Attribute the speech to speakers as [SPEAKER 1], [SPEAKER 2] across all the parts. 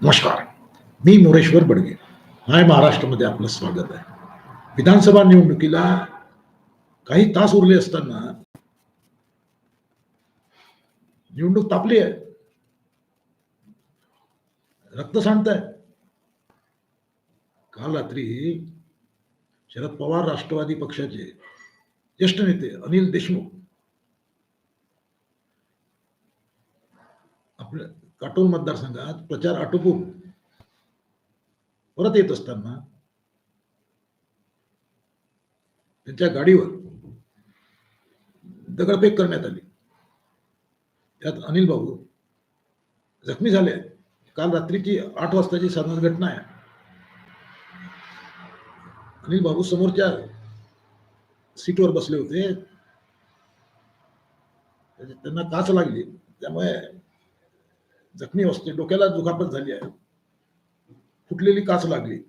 [SPEAKER 1] नमस्कार. मी मोरेश्वर बडगे. माय महाराष्ट्रामध्ये आपलं स्वागत आहे. विधानसभा निवडणुकीला काही तास उरले असताना निवडणूक तापली आहे. रक्त सांडत आहे. काल रात्री शरद पवार राष्ट्रवादी पक्षाचे ज्येष्ठ नेते अनिल देशमुख आपल्या काटोल मतदारसंघात प्रचार आटोपून परत येत असताना त्यांच्या गाडीवर दगडफेक करण्यात आली. त्यात अनिल भाऊ जखमी झाले काल रात्रीची आठ वाजताची साधारण घटना आहे. अनिल बाबू समोरच्या सीटवर बसले होते. त्यांना काच लागली. त्यामुळे जखमी असते डोक्याला दुखापत झाली आहे. फुटलेली काच लागली.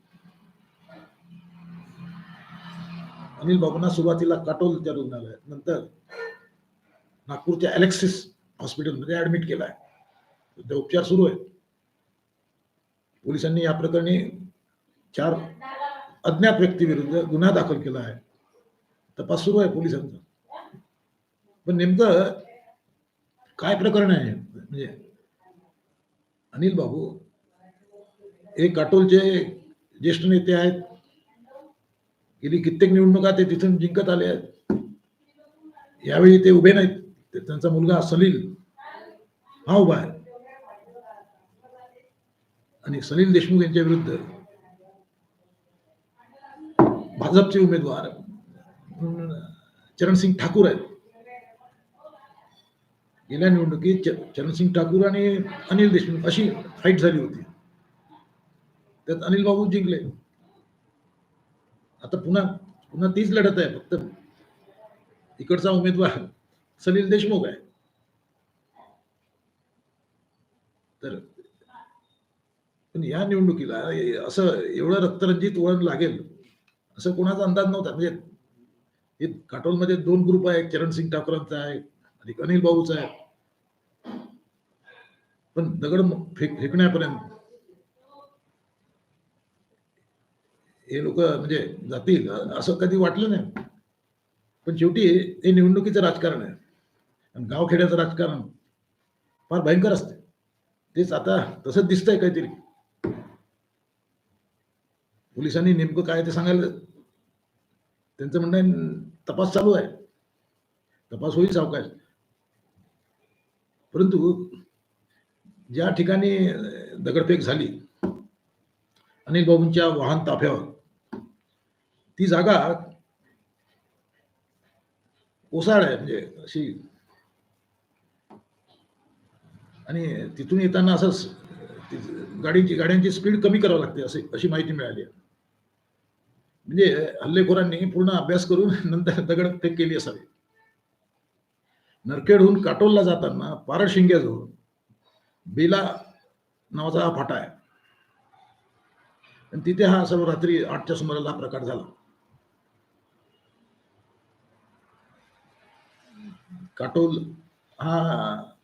[SPEAKER 1] अनिल बाबूंना सुरुवातीला काटोलच्या रुग्णालयात. नंतर नागपूरच्या अलेक्सिस हॉस्पिटलमध्ये ऍडमिट केला आहे सध्या उपचार सुरू आहेत. पोलिसांनी या प्रकरणी चार अज्ञात व्यक्तीविरुद्ध गुन्हा दाखल केला आहे. तपास सुरू आहे पोलिसांचा. पण नेमकं काय प्रकरण आहे? म्हणजे अनिल बाबू हे काटोलचे ज्येष्ठ नेते आहेत. गेली कित्येक निवडणुका ते तिथून जिंकत आले आहेत. यावेळी ते उभे नाहीत. त्यांचा मुलगा सलील हा उभा आहे. आणि सलील देशमुख यांच्या विरुद्ध भाजपचे उमेदवार चरणसिंग ठाकूर आहेत. गेल्या निवडणुकीत चरणसिंग ठाकूर आणि अनिल देशमुख अशी फाईट झाली होती. त्यात अनिल बाबू जिंकले. आता पुन्हा पुन्हा तीच लढत आहे फक्त. इकडचा उमेदवार सलील देशमुख आहे. तर पण या निवडणुकीला असं एवढं रक्तरंजित वळण लागेल असं कोणाचा अंदाज नव्हता. म्हणजे हे काटोलमध्ये दोन ग्रुप आहेत चरणसिंग ठाकूरांचा आहे आणि एक अनिल भाऊच आहे पण दगड फेक फेकण्यापर्यंत हे लोक म्हणजे जातील असं कधी वाटलं नाही. पण शेवटी हे निवडणुकीचं राजकारण आहे. आणि गावखेड्याचं राजकारण फार भयंकर असते. तेच आता तसंच दिसतंय काहीतरी. पोलिसांनी नेमकं काय ते सांगायला त्यांचं म्हणणं आहे, तपास चालू आहे. तपास होईल सावकाश. परंतु ज्या ठिकाणी दगडफेक झाली अनिल बाबूंच्या वाहन ताफ्यावर ती जागा ओसाड आहे म्हणजे अशी. आणि तिथून येताना असंच गाडीची गाड्यांची स्पीड कमी करावी लागते असे अशी माहिती मिळाली आहे. म्हणजे हल्लेखोरांनी पूर्ण अभ्यास करून नंतर दगडफेक केली असावी. नरखेडहून काटोलला जाताना पारशिंग्याजवळ बेला नावाचा हा फाटा आहे. आणि तिथे हा सर्व रात्री आठच्या सुमाराला हा प्रकार झाला. काटोल हा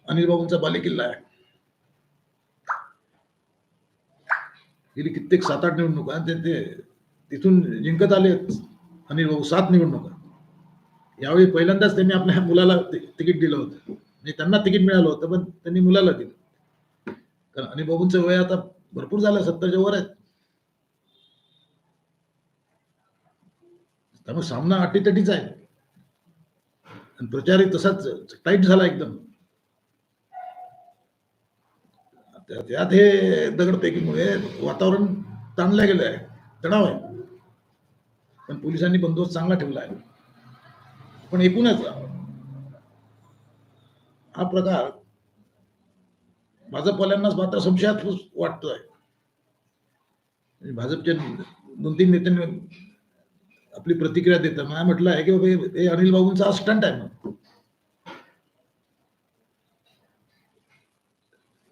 [SPEAKER 1] अनिल बाबूंचा बालेकिल्ला आहे. गेली कित्येक सात आठ निवडणुका आणि ते तिथून जिंकत आले अनिल बाबू सात निवडणुका. यावेळी पहिल्यांदाच त्यांनी आपल्या मुलाला तिकीट दिलं होतं. म्हणजे त्यांना तिकीट मिळालं होतं पण त्यांनी मुलाला दिलं. कारण आणि बाबूंचं वय आता भरपूर झालं सत्तरच्या वर आहेत. त्यामुळे सामना अटीतटीचा आहे. आणि प्रचारही तसाच टाईट झाला एकदम. त्यात हे दगडफेकीमुळे वातावरण ताणलं गेलं आहे तणाव आहे. पण पोलिसांनी बंदोबस्त चांगला ठेवला आहे. पण एकूणच हा प्रकार भाजपवाल्यांनाच मात्र संशयात वाटतोय. भाजपच्या दोन तीन नेत्यांनी आपली प्रतिक्रिया देताना म्हटलं आहे की बाबा हे- अनिल बाबूंचा हा स्टंट आहे म्हणून.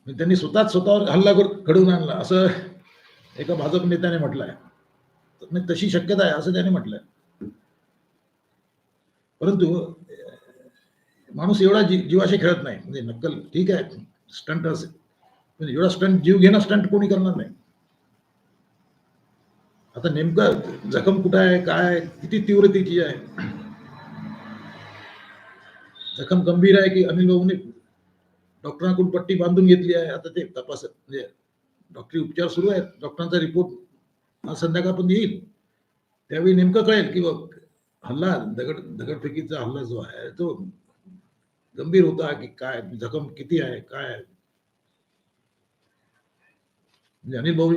[SPEAKER 1] म्हणजे त्यांनी स्वतःच स्वतःवर हल्ला कर- घडवून आणला. असं एका भाजप नेत्याने म्हटलंय. तशी शक्यता आहे असं त्याने म्हटलंय. परंतु माणूस एवढा जी जीवाशी खेळत नाही. म्हणजे नक्कल ठीक आहे स्टंट असेल. म्हणजे एवढा स्टंट जीव घेणं स्टंट कोणी करणार नाही. आता नेमकं जखम कुठं आहे काय किती तीव्रतेची आहे? जखम गंभीर आहे की अनिल भाऊने डॉक्टरांकडून पट्टी बांधून घेतली आहे? आता ते तपास म्हणजे डॉक्टरी उपचार सुरू आहेत. डॉक्टरांचा रिपोर्ट आज संध्याकाळपर्यंत येईल. त्यावेळी नेमकं कळेल की बघ हल्ला दगड दगडफेकीचा हल्ला जो आहे तो गंभीर होता की काय जखम किती आहे काय म्हणजे अनिल भाऊ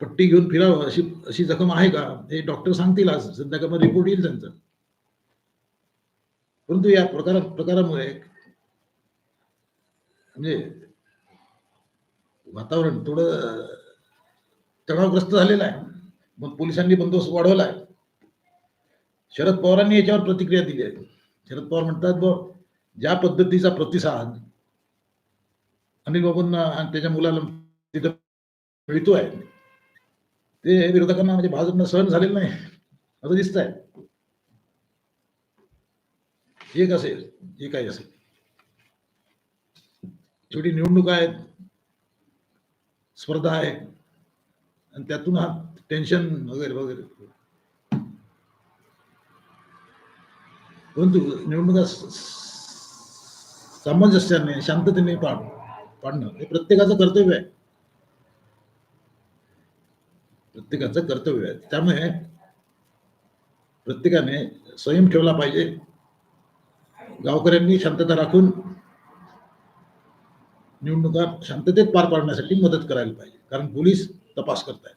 [SPEAKER 1] पट्टी घेऊन फिरावं अशी अशी जखम आहे का? हे डॉक्टर सांगतील आज संध्याकाळ रिपोर्ट येईल त्यांचा. परंतु या प्रकारा प्रकारामुळे म्हणजे वातावरण थोडं तणावग्रस्त झालेलं आहे. मग पोलिसांनी बंदोबस्त वाढवला आहे शरद पवारांनी याच्यावर प्रतिक्रिया दिली आहे. शरद पवार म्हणतात ब ज्या पद्धतीचा प्रतिसाद अनिल बाबूंना आणि त्याच्या मुलाला तिथं मिळतोय ते विरोधकांना म्हणजे भाजपनं सहन झालेलं नाही. असं दिसत आहे एक असेल जे काही असेल. शेवटी निवडणूक आहेत स्पर्धा आहे आणि त्यातून हा टेन्शन वगैरे वगैरे. परंतु निवडणुका सामंजस्याने शांततेने पाड पाडणं हे प्रत्येकाचं कर्तव्य आहे प्रत्येकाचं कर्तव्य आहे त्यामुळे प्रत्येकाने संयम ठेवला पाहिजे गावकऱ्यांनी शांतता राखून निवडणुका शांततेत पार पाडण्यासाठी मदत करायला पाहिजे कारण पोलीस तपास करतायत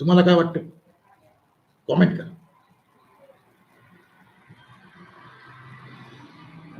[SPEAKER 1] तुम्हाला काय वाटतं कॉमेंट करा